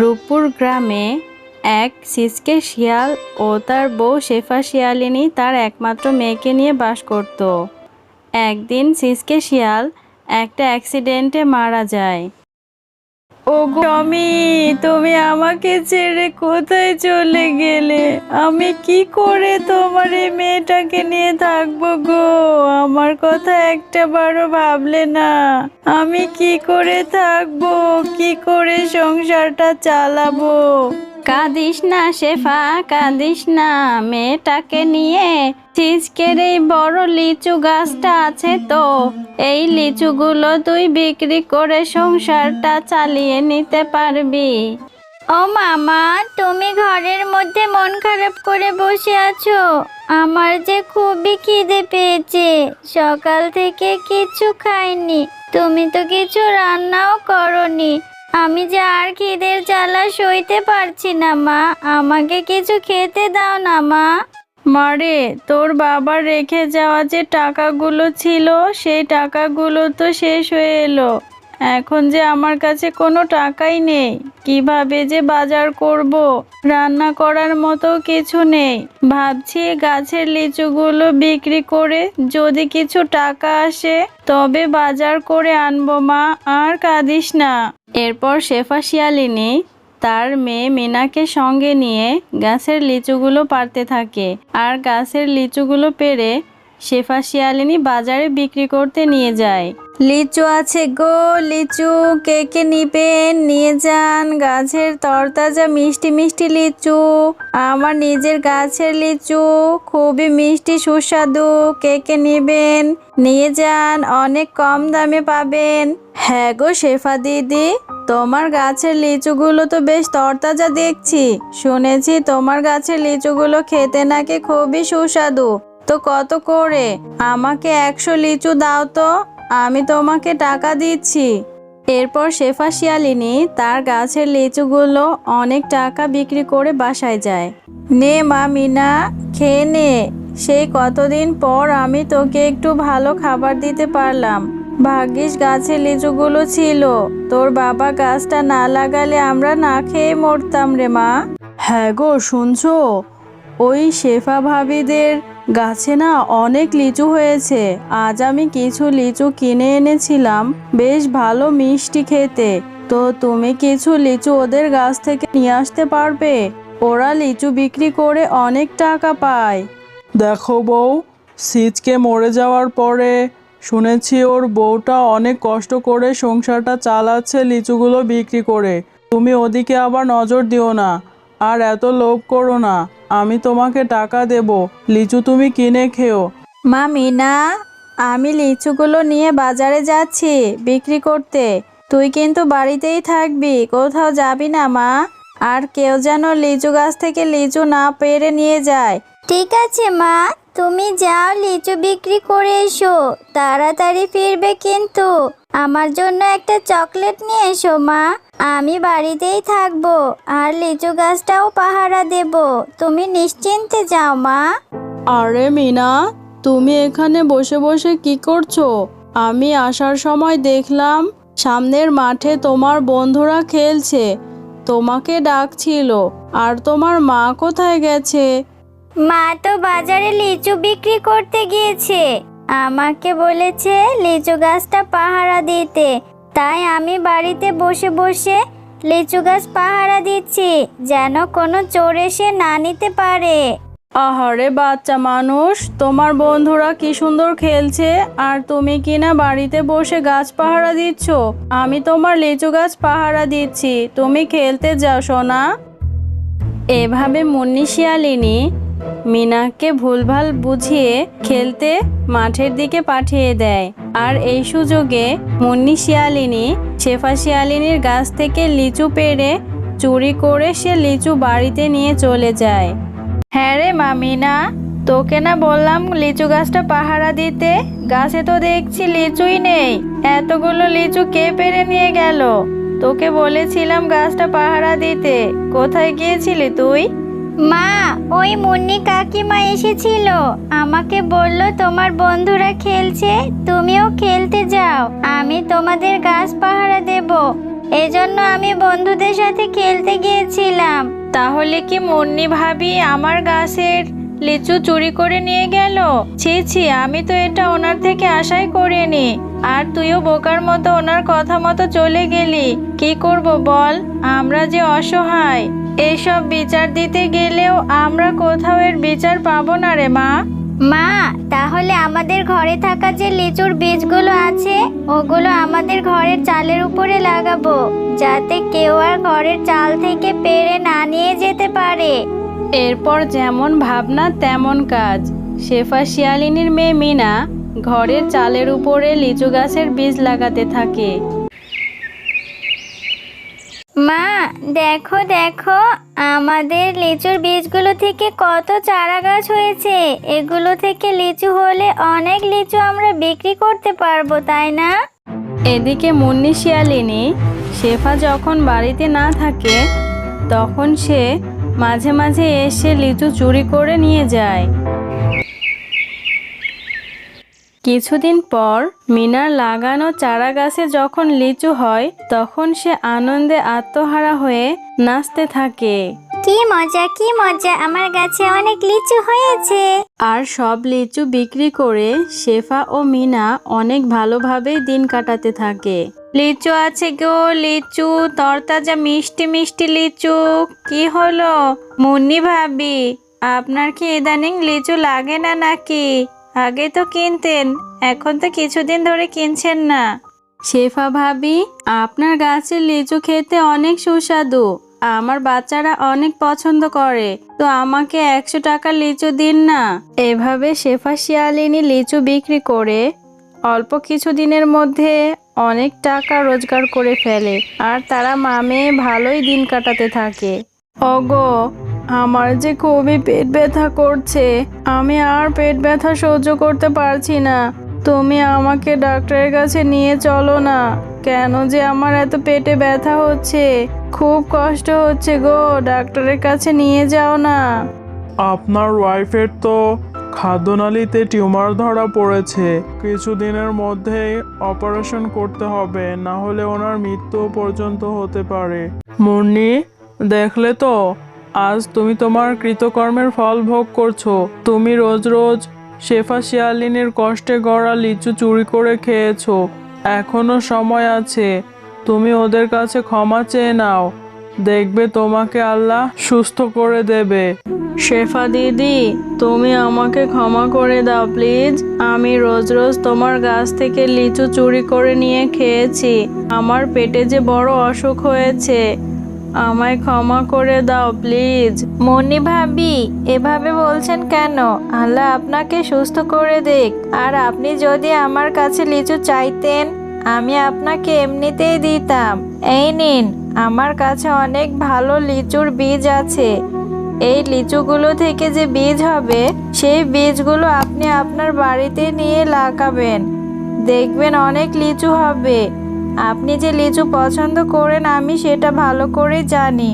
রূপপুর গ্রামে এক সিসকে শিয়াল ও তার বউ শেফা শিয়ালিনী তার একমাত্র মেয়েকে নিয়ে বাস করত। একদিন সিসকে শিয়াল একটা অ্যাক্সিডেন্টে মারা যায়। ও আমি, তুমি আমাকে ছেড়ে কোথায় চলে গেলে? আমি কি করে তোমার এই মেয়েটাকে নিয়ে থাকব গো? আমার কথা একটা বারো ভাবলে না। আমি কি করে থাকব? কি করে সংসারটা চালাবো? কাঁদিস না শেফা, কাঁদিস না। মেয়েটাকে নিয়ে সিসকের এই বড় লিচু গাছটা আছে তো। এই লিচুগুলো তুই বিক্রি করে সংসারটা চালিয়ে নিতে পারবি। ও মামা, তুমি ঘরের মধ্যে মন খারাপ করে বসে আছো। আমার যে খুবই খিদে পেয়েছে। সকাল থেকে কিছু খাইনি। তুমি তো কিছু রান্নাও করনি। আমি যে আর খিদের জ্বালা সইতে পারছি না, মা। আমাকে কিছু খেতে দাও না, মা। মারে, তোর বাবার রেখে যাওয়া যে টাকাগুলো ছিল, সেই টাকাগুলো তো শেষ হয়ে এলো। এখন যে আমার কাছে কোনো টাকাই নেই, কীভাবে যে বাজার করব? রান্না করার মতো কিছু নেই। ভাবছি গাছের লিচুগুলো বিক্রি করে যদি কিছু টাকা আসে, তবে বাজার করে আনব, মা। আর কাঁদিস না। এরপর শেফা শিয়ালিনী তার মেয়ে মিনাকে সঙ্গে নিয়ে গাছের লিচুগুলো পারতে থাকে আর গাছের লিচুগুলো পেরে শেফা শিয়ালিনী বাজারে বিক্রি করতে নিয়ে যায়। লিচু আছে গো, লিচু, কে কে নিবেন? নিয়ে যান, গাছের তরতাজা মিষ্টি মিষ্টি লিচু। আমার নিজের গাছের লিচু, খুবই মিষ্টি, সুস্বাদু। কে কে নিবেন? নিয়ে যান, অনেক কম দামে পাবেন। হ্যাঁ গো শেফা দিদি। তোমার গাছের লিচুগুলো তো বেশ তরতাজা দেখছি। শুনেছি তোমার গাছের লিচুগুলো খেতে নাকি খুবই সুস্বাদু। তো কত করে? আমাকে একশো লিচু দাও তো। আমি তোমাকে টাকা দিচ্ছি। এরপর শেফা শিয়ালিনী তার গাছের লিচুগুলো অনেক টাকা বিক্রি করে বাসায় যায়। নে মা মিনা, খেয়ে নে। সেই কতদিন পর আমি তোকে একটু ভালো খাবার দিতে পারলাম। ভাগ্যিস গাছে লিচুগুলো ছিল। তোর বাবা গাছটা না লাগালে আমরা না খেয়ে মরতাম রে মা। হ্যাঁ গো শুনছো? ওই শেফা ভাবিদের গাছে না অনেক লিচু হয়েছে। আজ আমি কিছু লিচু কিনে এনেছিলাম। বেশ ভালো মিষ্টি খেতে। তো তুমি কিছু লিচু ওদের গাছ থেকে নিয়ে আসতে পারবে? ওরা লিচু বিক্রি করে অনেক টাকা পায়। দেখো বউ সিজকে মরে যাওয়ার পরে শুনেছি ওর বউটা অনেক কষ্ট করে সংসারটা চালাচ্ছে লিচুগুলো বিক্রি করে। তুমি ওদিকে আবার নজর দিও না আর এত লোভ করো না আমি তোমাকে টাকা দেব লিচু তুমি কিনে খেও। মা মিনা আমি লিচুগুলো নিয়ে বাজারে যাচ্ছি বিক্রি করতে। তুই কিন্তু বাড়িতেই থাকবি কোথাও যাবি না মা। আর কেউ যেন লিচু গাছ থেকে লিচু না পেরে নিয়ে যায়। ঠিক আছে মা তুমি যাও, লিচু বিক্রি করে এসো। তাড়াতাড়ি ফিরবে কিন্তু। আমার জন্য একটা চকলেট নিয়ে এসো, মা। আমি বাড়িতেই থাকব, আর লিচু গাছটাও পাহারা দেব। তুমি নিশ্চিন্তে যাও, মা। আরে মিনা, তুমি এখানে বসে বসে কি করছ? আমি আসার সময় দেখলাম সামনের মাঠে তোমার বন্ধুরা খেলছে। তোমাকে ডাকছিল, আর তোমার মা কোথায় গেছে? মা তো বাজারে লিচু বিক্রি করতে গিয়েছে। আমাকে বলেছে লিচু গাছটা পাহারা দিতে। তাই আমি বাড়িতে বসে বসে লিচু গাছ পাহারা দিচ্ছি, যেন কোনো চোর এসে না নিতে পারে। আহারে বাচ্চা মানুষ, তোমার বন্ধুরা কি সুন্দর খেলছে, আর তুমি কিনা বাড়িতে বসে গাছ পাহারা দিচ্ছ? আমি তোমার লিচু গাছ পাহারা দিচ্ছি, তুমি খেলতে যাও সোনা। এভাবে মুন্নি শিয়ালিনী মিনাকে ভুলভাল বুঝিয়ে খেলতে মাঠের দিকে পাঠিয়ে দেয়। আর এই সুযোগে মুন্নি শিয়ালিনী, শেফা শিয়ালিনীর গাছ থেকে লিচু পেড়ে চুরি করে সে লিচু বাড়িতে নিয়ে চলে যায়। হ্যাঁ রে মামিনা তোকে না বললাম লিচু গাছটা পাহারা দিতে? গাছে তো দেখছি লিচুই নেই। এতগুলো লিচু কে পেরে নিয়ে গেল? তোকে বলেছিলাম গাছটা পাহারা দিতে। কোথায় গিয়েছিলি তুই? মা, ওই মুন্নি কাকিমা এসেছিল। আমাকে বলল, তোমার বন্ধুরা খেলছে, তুমিও খেলতে যাও। আমি তোমাদের গাছ পাহারা দেব। এজন্য আমি বন্ধুদের সাথে খেলতে গিয়েছিলাম। তাহলে কি মুন্নি ভাবি আমার গাছের লিচু চুরি করে নিয়ে গেল? ছি ছি, আমি তো এটা ওনার থেকে আশাই করিনি। আর তুইও বোকার মতো ওনার কথা মতো চলে গেলি। কি করব বল? আমরা যে অসহায়। এইসব বিচার দিতে গেলেও আমরা কোথাও এর বিচার পাবো না রে মা। মা তাহলে আমাদের ঘরে থাকা যে লিচুর বীজগুলো আছে ওগুলো আমাদের ঘরের চালের উপরে লাগাবো যাতে কেউ আর ঘরের চাল থেকে পেরে না নিয়ে যেতে পারে। এরপর যেমন ভাবনা তেমন কাজ। শেফা শিয়ালিনীর মেয়ে মিনা ঘরের চালের উপরে লিচু গাছের বীজ লাগাতে থাকে। মা দেখো দেখো, আমাদের লিচুর বীজগুলো থেকে কত চারা গাছ হয়েছে। এগুলো থেকে লিচু হলে অনেক লিচু আমরা বিক্রি করতে পারব, তাই না? এদিকে মুন্নি শিয়ালিনী শেফা যখন বাড়িতে না থাকে, তখন সে মাঝে মাঝে এসে লিচু চুরি করে নিয়ে যায়। কিছুদিন পর মিনার লাগানো চারা গাছে যখন লিচু হয় তখন সে আনন্দে আত্মহারা হয়ে নাচতে থাকে। কি মজা কি মজা আমার গাছে অনেক লিচু হয়েছে। আর সব লিচু বিক্রি করে শেফা ও মিনা অনেক ভালোভাবেই দিন কাটাতে থাকে। লিচু আছে গো লিচু তরতাজা মিষ্টি মিষ্টি লিচু। কি হলো? মুন্নি ভাবি আপনার কি ইদানিং লিচু লাগে না নাকি? আগে তো কিনতেন, এখন তো কিছুদিন ধরে কিনছেন না। শেফা ভাবি, আপনার গাছের লিচু খেতে অনেক সুস্বাদু। আমার বাচ্চারা অনেক পছন্দ করে, তো আমাকে একশো টাকা লিচু দিন না। এভাবে শেফা শিয়ালিনী লিচু বিক্রি করে অল্প কিছু দিনের মধ্যে অনেক টাকা রোজগার করে ফেলে, আর তারা মামে ভালোই দিন কাটাতে থাকে। ওগো আমার যে খুবই পেট ব্যথা করছে, আমি আর পেট ব্যথা সহ্য করতে পারছি না। তুমি আমাকে ডাক্তারের কাছে নিয়ে চলো না। কেন যে আমার এত পেটে ব্যথা হচ্ছে? খুব কষ্ট হচ্ছে গো, ডাক্তারের কাছে নিয়ে যাও না। আপনার ওয়াইফের তো খাদ্যনালীতে টিউমার ধরা পড়েছে। কিছুদিনের মধ্যেই অপারেশন করতে হবে, না হলে ওনার মৃত্যু পর্যন্ত হতে পারে। মুন্নি, দেখলে তো? আজ তুমি তোমার কৃতকর্মের ফল ভোগ করছ। তুমি রোজ রোজ শেফা শিয়ালিনীর কষ্টে গড়া লিচু চুরি করে খেয়েছো। এখনও সময় আছে। তুমি ওদের কাছে ক্ষমা চেয়ে নাও। দেখবে তোমাকে আল্লাহ সুস্থ করে দেবে। শেফা দিদি, তুমি আমাকে ক্ষমা করে দাও, প্লিজ। আমি রোজ রোজ তোমার গাছ থেকে লিচু চুরি করে নিয়ে খেয়েছি। আমার পেটে যে বড় অসুখ হয়েছে। আমায় ক্ষমা করে দাও, প্লিজ। মনি ভাবি, এভাবে বলছেন কেন? আল্লাহ আপনাকে সুস্থ করে দেখ আর আপনি যদি আমার কাছে লিচু চাইতেন, আমি আপনাকে এমনিতেই দিতাম। এই নিন, আমার কাছে অনেক ভালো লিচুর বীজ আছে। এই লিচুগুলো থেকে যে বীজ হবে, সেই বীজগুলো আপনি আপনার বাড়িতে নিয়ে লাগাবেন। দেখবেন অনেক লিচু হবে। আপনি যে লিচু পছন্দ করেন আমি সেটা ভালো করে জানি।